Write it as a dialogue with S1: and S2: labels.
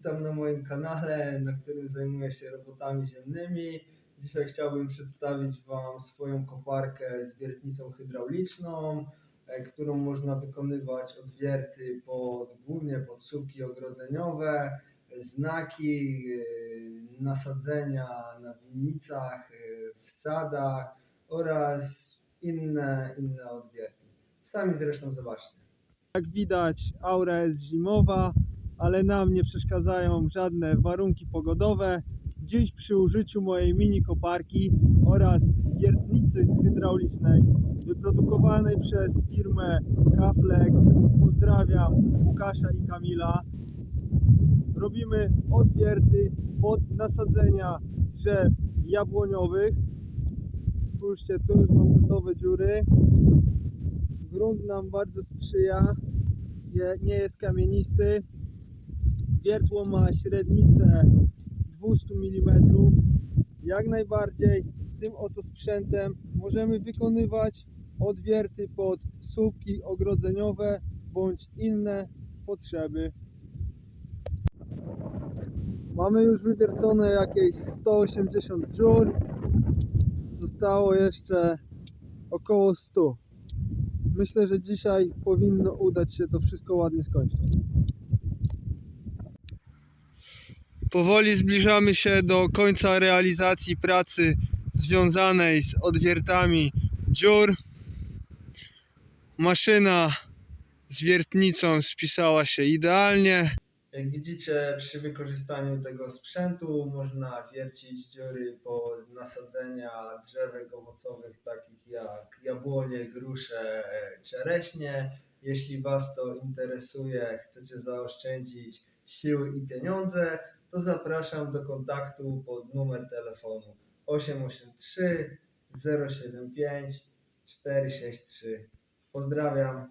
S1: Witam na moim kanale, na którym zajmuję się robotami ziemnymi. Dzisiaj chciałbym przedstawić Wam swoją koparkę z wiertnicą hydrauliczną, e, którą można wykonywać odwierty pod, głównie pod słupki ogrodzeniowe, znaki, e, nasadzenia na winnicach, e, w sadach oraz inne, inne odwierty. Sami zresztą zobaczcie.
S2: Jak widać, aura jest zimowa, ale nam nie przeszkadzają żadne warunki pogodowe. Dziś przy użyciu mojej mini koparki oraz wiertnicy hydraulicznej wyprodukowanej przez firmę Kaflex. Pozdrawiam Łukasza i Kamila. Robimy odwierty pod nasadzenia drzew jabłoniowych. Spójrzcie, tu już mam gotowe dziury. Grunt nam bardzo sprzyja, nie, nie jest kamienisty. Wiertło ma średnicę 200 mm. Jak najbardziej tym oto sprzętem możemy wykonywać odwierty pod słupki ogrodzeniowe bądź inne potrzeby. Mamy już wywiercone jakieś 180 dziur. Zostało jeszcze około 100. Myślę, że dzisiaj powinno udać się to wszystko ładnie skończyć. Powoli zbliżamy się do końca realizacji pracy związanej z odwiertami dziur. Maszyna z wiertnicą spisała się idealnie.
S1: Jak widzicie, przy wykorzystaniu tego sprzętu można wiercić dziury pod nasadzenia drzewek owocowych takich jak jabłonie, grusze, czereśnie. Jeśli Was to interesuje, chcecie zaoszczędzić siły i pieniądze, to zapraszam do kontaktu pod numer telefonu 883 075 463. Pozdrawiam.